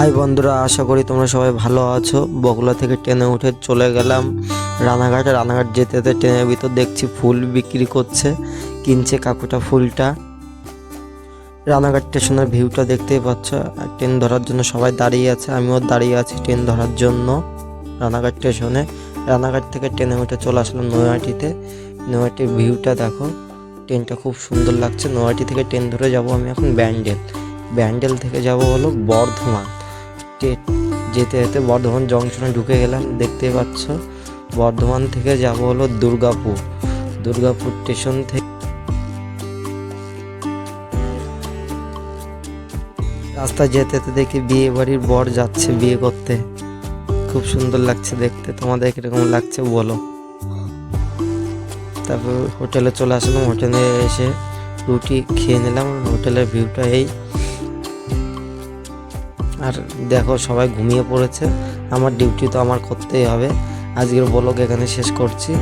High বন্ধুরা, আশা করি তোমরা সবাই ভালো আছো। বগুলা থেকে ট্রেনে উঠে চলে গেলাম। রানাঘাটে, রানাঘাট যেতে যেতে ট্রেনের ভিতর দেখছি ফুল বিক্রি করছে, কিনছে কাকুটা ফুলটা। রানাঘাট স্টেশনের ভিউটা দেখতেই পাচ্ছ ট্রেন ধরার জন্য সবাই দাঁড়িয়ে আছে, আমিও দাঁড়িয়ে আছি ট্রেন ধরার জন্য রানাঘাট স্টেশনে। রানাঘাট থেকে ট্রেনে উঠে চলে আসলাম নৈহাটিতে। নৈহাটির ভিউটা দেখো, ট্রেনটা খুব সুন্দর লাগছে। নৈহাটি থেকে ট্রেন ধরে যাব আমি এখন ব্যান্ডেল। ব্যান্ডেল থেকে যাব হলো বর্ধমান। টে- যেতে যেতে বর্ধমান জংশনে ঢুকে গেলাম, দেখতেই পাচ্ছ। বর্ধমান থেকে যাব হলো দুর্গাপুর। দুর্গাপুর স্টেশন থেকে রাস্তায় যেতে যেতে দেখি বিয়ে বাড়ির বর যাচ্ছে বিয়ে করতে। খুব সুন্দর লাগছে দেখতে। তোমাদের কীরকম লাগছে বলো। তারপর হোটেলে চলে আসলাম। হোটেলে এসে রুটি খেয়ে নিলাম। হোটেলের ভিউটা এই। আর দেখো, সবাই ঘুমিয়ে পড়েছে। আমার ডিউটি তো আমার করতেই হবে। আজকের ব্লগ এখানে শেষ করছি।